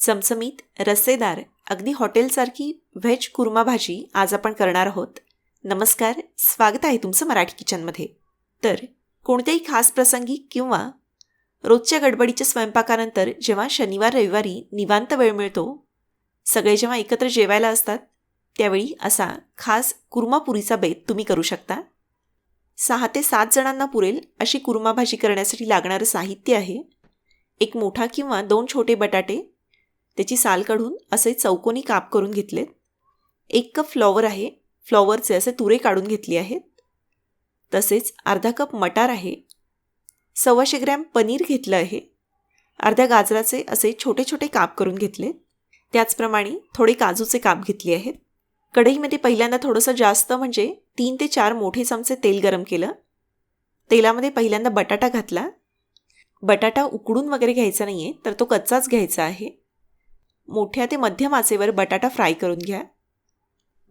चमचमीत रसेदार अगदी हॉटेलसारखी व्हेज कुर्मा भाजी आज आपण करणार आहोत. नमस्कार स्वागत आहे तुमचं मराठी किचनमध्ये. तर कोणत्याही खास प्रसंगी किंवा रोजच्या गडबडीच्या स्वयंपाकानंतर जेव्हा शनिवार रविवारी निवांत वेळ मिळतो सगळे जेव्हा एकत्र जेवायला असतात त्यावेळी असा खास कुर्मापुरीचा बेत तुम्ही करू शकता. सहा ते सात जणांना पुरेल अशी कुर्मा भाजी करण्यासाठी लागणारं साहित्य आहे. एक मोठा किंवा दोन छोटे बटाटे त्याची साल काढून असे चौकोनी काप करून घेतलेत. एक कप फ्लॉवर आहे. फ्लॉवरचे असे तुरे काढून घेतले आहेत. तसेच अर्धा कप मटार आहे. सव्वाशे ग्रॅम पनीर घेतलं आहे. अर्ध्या गाजराचे असे छोटे छोटे काप करून घेतले त्याचप्रमाणे थोडे काजूचे काप घेतले आहेत. कढईमध्ये पहिल्यांदा थोडंसं जास्त म्हणजे तीन ते चार मोठे चमचे तेल गरम केलं. तेलामध्ये पहिल्यांदा बटाटा घातला. बटाटा उकडून वगैरे घ्यायचा नाही आहे तर तो कच्चाच घ्यायचा आहे. मोठ्या ते मध्यम आचेवर बटाटा फ्राय करून घ्या.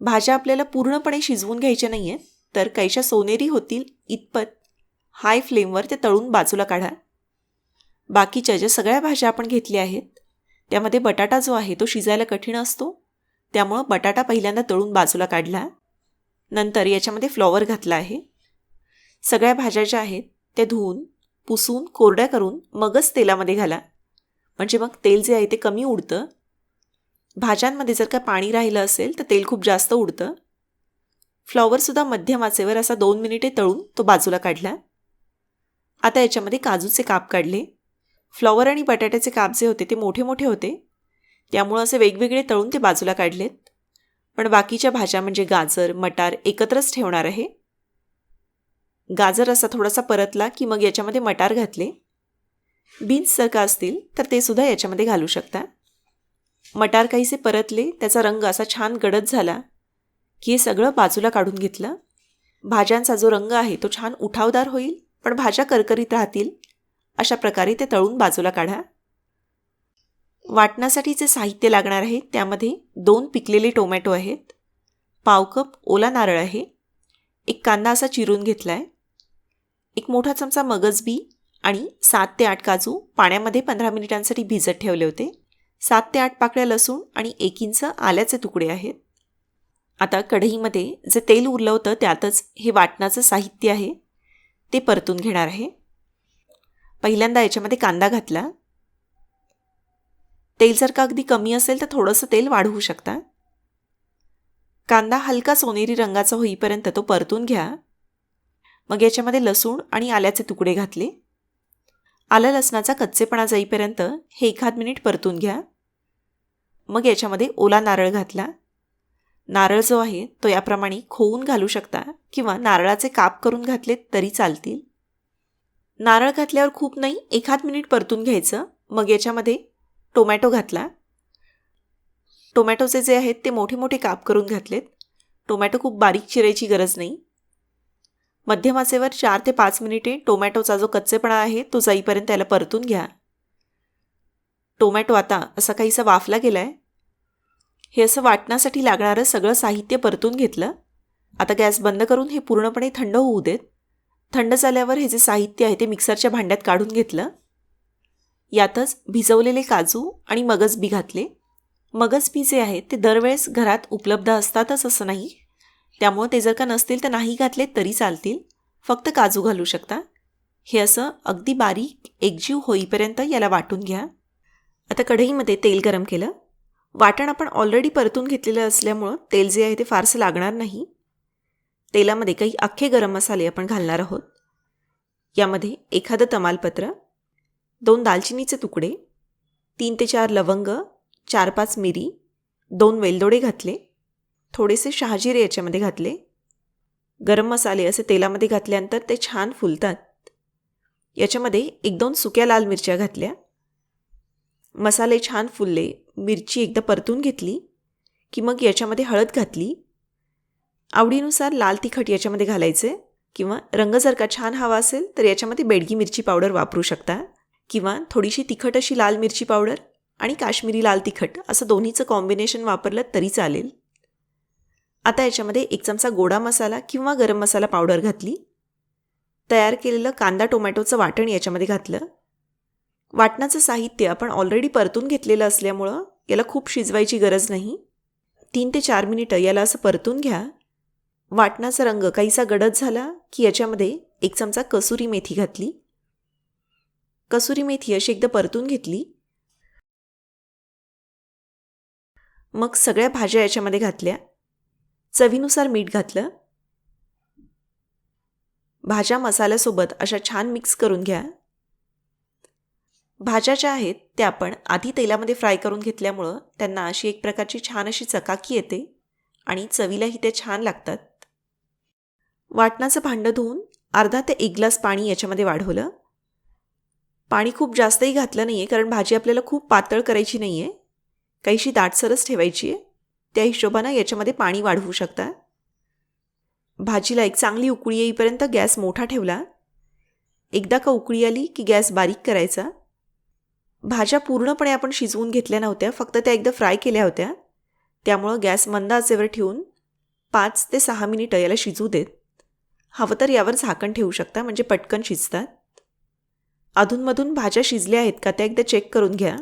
भाज्या आपल्याला पूर्णपणे शिजवून घ्यायच्या नाही आहेत तर कैशा सोनेरी होतील इतपत. हाय फ्लेमवर ते तळून बाजूला काढा. बाकीच्या ज्या सगळ्या भाज्या आपण घेतल्या आहेत त्यामध्ये बटाटा जो आहे तो शिजायला कठीण असतो. त्यामुळं बटाटा पहिल्यांदा तळून बाजूला काढला. नंतर याच्यामध्ये फ्लॉवर घातला आहे. सगळ्या भाज्या ज्या आहेत त्या धुवून पुसून कोरड्या करून मगच तेलामध्ये घाला. म्हणजे मग तेल जे आहे ते कमी उडतं भाज्यांमध्ये जर का पाणी राहिलं असेल तर तेल खूप जास्त उडतं. फ्लॉवरसुद्धा मध्यम आचेवर असा दोन मिनिटे तळून तो बाजूला काढला. आता याच्यामध्ये काजूचे काप काढले. फ्लॉवर आणि बटाट्याचे काप जे होते ते मोठे मोठे होते. त्यामुळं असे वेगवेगळे तळून ते बाजूला काढलेत. पण बाकीच्या भाज्या म्हणजे गाजर मटार एकत्रच ठेवणार आहे. गाजर असा थोडासा परतला की मग याच्यामध्ये मटार घातले. बीन्स जर का असतील तर ते सुद्धा याच्यामध्ये घालू शकता. मटार काहीसे परतले त्याचा रंग असा छान गडद झाला. की हे सगळं बाजूला काढून घेतलं? भाज्यांचा जो रंग आहे तो छान उठावदार होईल? पण भाज्या करकरीत राहतील? अशा प्रकारे ते तळून बाजूला काढा. वाटण्यासाठी जे साहित्य लागणार आहे त्यामध्ये दोन पिकलेले टोमॅटो आहेत. पाव कप ओला नारळ आहे. एक कांदा असा चिरून घेतला आहे एक मोठा चमचा मगजबी आणि सात ते आठ काजू पाण्यामध्ये पंधरा मिनिटांसाठी भिजत ठेवले होते. सात ते आठ पाकळ्या लसूण आणि एक इंच आल्याचे तुकडे आहेत. आता कढईमध्ये जे तेल उरलं होतं त्यातच हे वाटणाचं साहित्य आहे. ते परतून घेणार आहे. पहिल्यांदा याच्यामध्ये कांदा घातला. तेल जर का अगदी कमी असेल तर थोडंसं तेल वाढवू शकता. कांदा हलका सोनेरी रंगाचा होईपर्यंत तो परतून घ्या. मग याच्यामध्ये लसूण आणि आल्याचे तुकडे घातले. आलं लसणाचा कच्चेपणा जाईपर्यंत हे एखाद मिनिट परतून घ्या. मग याच्यामध्ये ओला नारळ घातला. नारळ जो आहे तो याप्रमाणे खोवून घालू शकता किंवा नारळाचे काप करून घातले तरी चालतील. नारळ घातल्यावर खूप नाही एखाद मिनिट परतून घ्यायचं. मग याच्यामध्ये टोमॅटो घातला. टोमॅटोचे जे आहेत ते मोठे मोठे काप करून घातलेत. टोमॅटो खूप बारीक चिरायची गरज नाही. मध्यम आचेवर चार ते पाच मिनिटे टोमॅटोचा जो कच्चेपणा आहे तो जाईपर्यंत त्याला परतून घ्या. टोमॅटो आता असा काहीसा वाफला गेला आहे हे असं वाटण्यासाठी लागणारं सगळं साहित्य परतून घेतलं. आता गॅस बंद करून हे पूर्णपणे थंड होऊ देत. थंड झाल्यावर हे जे साहित्य आहे ते मिक्सरच्या भांड्यात काढून घेतलं. यातच भिजवलेले काजू आणि मगजबी घातले. मगजबी जे आहेत ते दरवेळेस घरात उपलब्ध असतातच असं नाही. त्यामुळं ते जर का नसतील तर नाही घातले तरी चालतील. फक्त काजू घालू शकता. हे असं अगदी बारीक एकजीव होईपर्यंत याला वाटून घ्या. आता कढईमध्ये तेल गरम केलं. वाटण आपण ऑलरेडी परतून घेतलेलं असल्यामुळं तेल जे आहे ते फारसं लागणार नाही. तेलामध्ये काही अख्खे गरम मसाले आपण घालणार आहोत. यामध्ये एखादं तमालपत्र दोन दालचिनीचे तुकडे तीन ते चार लवंग चार पाच मिरी दोन वेलदोडे घातले. थोडेसे शहाजिरे याच्यामध्ये घातले. गरम मसाले असे तेलामध्ये घातल्यानंतर ते छान फुलतात. याच्यामध्ये एक दोन सुक्या लाल मिरच्या घातल्या. मसाले छान फुलले. मिरची एकदा परतून घेतली की मग याच्यामध्ये हळद घातली. आवडीनुसार लाल तिखट याच्यामध्ये घालायचे किंवा रंग जर का छान हवा असेल तर याच्यामध्ये बेडगी मिरची पावडर वापरू शकता किंवा थोडीशी तिखट अशी लाल मिरची पावडर आणि काश्मीरी लाल तिखट असं दोन्हीचं कॉम्बिनेशन वापरलं तरी चालेल. आता याच्यामध्ये एक चमचा गोडा मसाला किंवा गरम मसाला पावडर घातली. तयार केलेलं कांदा टोमॅटोचं वाटण याच्यामध्ये घातलं. वाटणाचं साहित्य आपण ऑलरेडी परतून घेतलेलं असल्यामुळं याला खूप शिजवायची गरज नाही. तीन ते चार मिनिटं याला असं परतून घ्या. वाटणाचा रंग काहीसा गडद झाला की याच्यामध्ये एक चमचा कसुरी मेथी घातली. कसुरी मेथी अशी एकदा परतून घेतली. मग सगळ्या भाज्या याच्यामध्ये घातल्या. चवीनुसार मीठ घातलं. भाज्या मसाल्यासोबत अशा छान मिक्स करून घ्या. भाज्या ज्या आहेत त्या आपण आधी तेलामध्ये फ्राय करून घेतल्यामुळं त्यांना अशी एक प्रकारची छान अशी चकाकी येते आणि चवीलाही ते छान लागतात. वाटणाचं भांडं धुवून अर्धा ते एक ग्लास पाणी याच्यामध्ये वाढवलं. पाणी खूप जास्तही घातलं नाही आहे कारण भाजी आपल्याला खूप पातळ करायची नाही आहे काहीशी दाटसरच ठेवायची आहे त्या हिशोबानं याच्यामध्ये पाणी वाढवू शकता. भाजीला एक चांगली उकळी येईपर्यंत गॅस मोठा ठेवला. एकदा का उकळी आली की गॅस बारीक करायचा. भाज्या पूर्णपणे आपण शिजवून घेतल्या नव्हत्या फक्त त्या एकदा फ्राय केल्या होत्या. त्यामुळं गॅस मंद आचेवर ठेवून पाच ते सहा मिनिटं याला शिजू देत. हवं तर यावर झाकण ठेवू शकता म्हणजे पटकन शिजतात. अधूनमधून भाज्या शिजल्या आहेत का त्या एकदा चेक करून घ्या.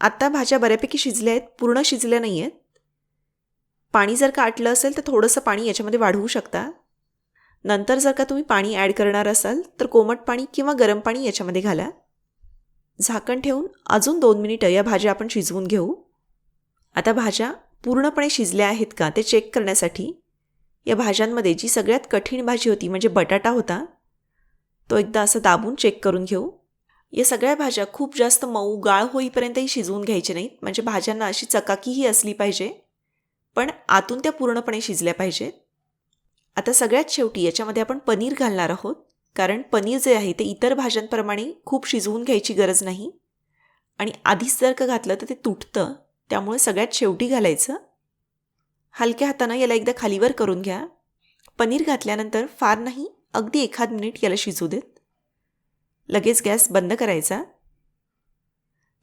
आत्ता भाज्या बऱ्यापैकी शिजल्या आहेत पूर्ण शिजल्या नाही आहेत पाणी जर का आटलं असेल तर थोडंसं पाणी याच्यामध्ये वाढवू शकता. नंतर जर का तुम्ही पाणी ॲड करणार असाल तर कोमट पाणी किंवा गरम पाणी याच्यामध्ये घाला. झाकण ठेवून अजून दोन मिनिटं या भाज्या आपण शिजवून घेऊ. आता भाज्या पूर्णपणे शिजल्या आहेत का ते चेक करण्यासाठी या भाज्यांमध्ये जी सगळ्यात कठीण भाजी होती म्हणजे बटाटा होता तो एकदा असं दाबून चेक करून घेऊ. या सगळ्या भाज्या खूप जास्त मऊ गाळ होईपर्यंतही शिजवून घ्यायचे नाहीत. म्हणजे भाज्यांना अशी चकाकीही असली पाहिजे. पण आतून त्या पूर्णपणे शिजल्या पाहिजेत. आता सगळ्यात शेवटी याच्यामध्ये आपण पनीर घालणार आहोत. कारण पनीर जे आहे ते इतर भाज्यांप्रमाणे खूप शिजवून घ्यायची गरज नाही. आणि आधीच जर का घातलं तर ते तुटतं. त्यामुळे सगळ्यात शेवटी घालायचं. हलक्या हातानं याला एकदा खालीवर करून घ्या. पनीर घातल्यानंतर फार नाही अगदी एखाद मिनिट याला शिजू देत. लगेच गॅस बंद करायचा?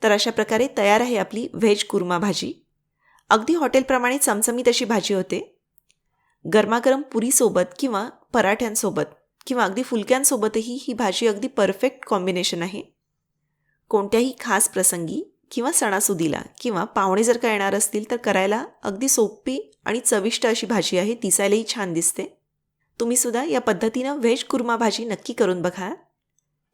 तर अशा प्रकारे तयार आहे आपली व्हेज कुर्मा भाजी. अगदी हॉटेलप्रमाणे चमचमीत अशी भाजी होते. गरमागरम पुरीसोबत किंवा पराठ्यांसोबत किंवा अगदी फुलक्यांसोबतही ही भाजी अगदी परफेक्ट कॉम्बिनेशन आहे. कोणत्याही खास प्रसंगी किंवा सणासुदीला किंवा पाहुणे जर का येणार असतील तर करायला अगदी सोपी आणि चविष्ट अशी भाजी आहे. दिसायलाही छान दिसते. तुम्हीसुद्धा या पद्धतीनं व्हेज कुर्मा भाजी नक्की करून बघा.